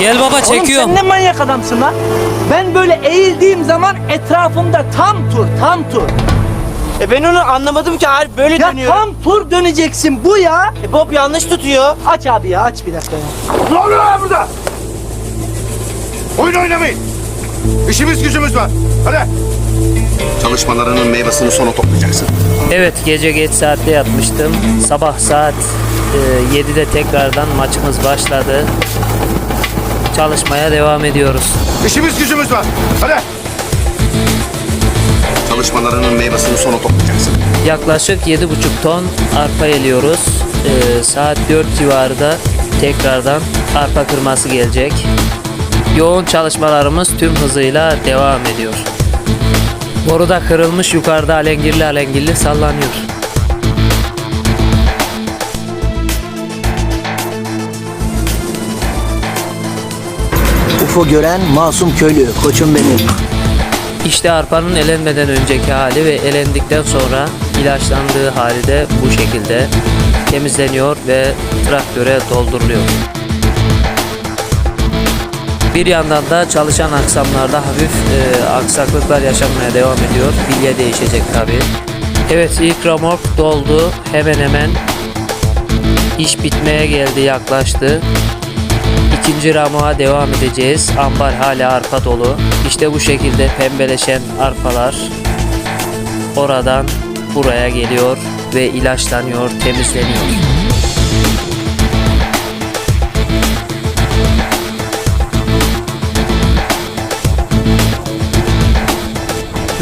Gel baba Oğlum çekiyorum. sen ne manyak adamsın lan? Ben böyle eğildiğim zaman etrafımda tam tur, tam tur. E ben onu anlamadım ki abi böyle Ya dönüyor. tam tur döneceksin bu ya. E Bob yanlış tutuyor. Aç abi ya aç bir dakika ya. Ne oluyor lan burada? Oyun oynamayın. İşimiz gücümüz var. Hadi. Çalışmalarının meyvesini sona toplayacaksın. Evet gece geç saatte yatmıştım. Sabah saat e, 7'de tekrardan maçımız başladı. Çalışmaya devam ediyoruz. İşimiz gücümüz var. Hadi. Çalışmalarının meyvesini sona toplayacaksın. Yaklaşık 7,5 ton arpa eliyoruz. E, saat 4 civarında tekrardan arpa kırması gelecek. Yoğun çalışmalarımız tüm hızıyla devam ediyor. Boruda kırılmış yukarıda alengirli alengirli sallanıyor. UFO gören masum köylü koçum benim. İşte arpanın elenmeden önceki hali ve elendikten sonra ilaçlandığı hali de bu şekilde temizleniyor ve traktöre dolduruluyor. Bir yandan da çalışan aksamlarda hafif e, aksaklıklar yaşanmaya devam ediyor. Bilye değişecek tabi. Evet ilk ramork doldu. Hemen hemen iş bitmeye geldi yaklaştı. İkinci ramuğa devam edeceğiz. Ambar hala arpa dolu. İşte bu şekilde pembeleşen arpalar oradan buraya geliyor ve ilaçlanıyor, temizleniyor.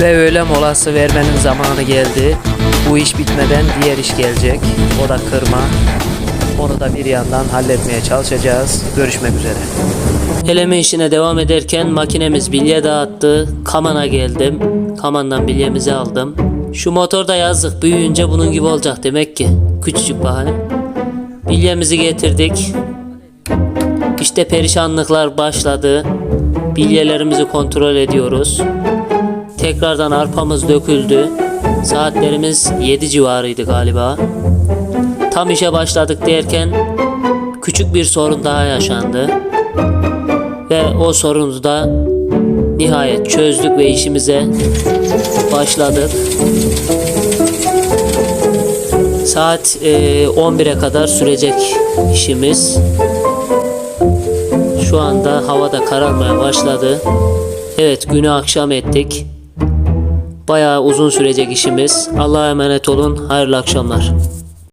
Ve öğle molası vermenin zamanı geldi. Bu iş bitmeden diğer iş gelecek. O da kırma. Onu da bir yandan halletmeye çalışacağız. Görüşmek üzere. Eleme işine devam ederken makinemiz bilye dağıttı. Kaman'a geldim. Kaman'dan bilyemizi aldım. Şu motor da yazdık. Büyüyünce bunun gibi olacak demek ki. Küçücük bahane. Bilyemizi getirdik. İşte perişanlıklar başladı. Bilyelerimizi kontrol ediyoruz. Tekrardan arpamız döküldü. Saatlerimiz 7 civarıydı galiba. Tam işe başladık derken küçük bir sorun daha yaşandı. Ve o sorunu da nihayet çözdük ve işimize başladık. Saat e, 11'e kadar sürecek işimiz. Şu anda havada kararmaya başladı. Evet günü akşam ettik. Bayağı uzun sürecek işimiz. Allah'a emanet olun. Hayırlı akşamlar.